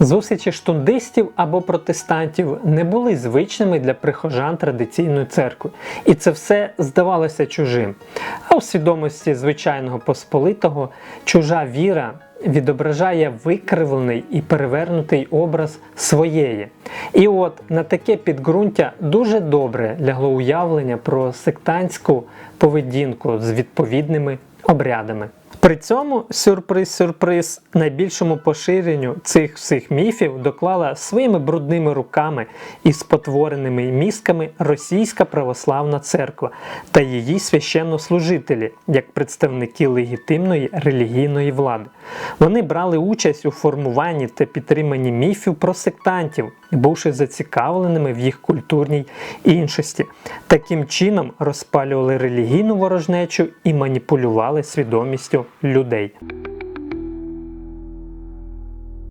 Зустрічі штундистів або протестантів не були звичними для прихожан традиційної церкви, і це все здавалося чужим. А у свідомості звичайного посполитого чужа віра відображає викривлений і перевернутий образ своєї. І от на таке підґрунтя дуже добре лягло уявлення про сектантську поведінку з відповідними обрядами. При цьому сюрприз-сюрприз найбільшому поширенню цих всіх міфів доклала своїми брудними руками і спотвореними мізками Російська православна церква та її священнослужителі як представники легітимної релігійної влади. Вони брали участь у формуванні та підтриманні міфів про сектантів, бувши зацікавленими в їх культурній іншості. Таким чином розпалювали релігійну ворожнечу і маніпулювали свідомістю людей.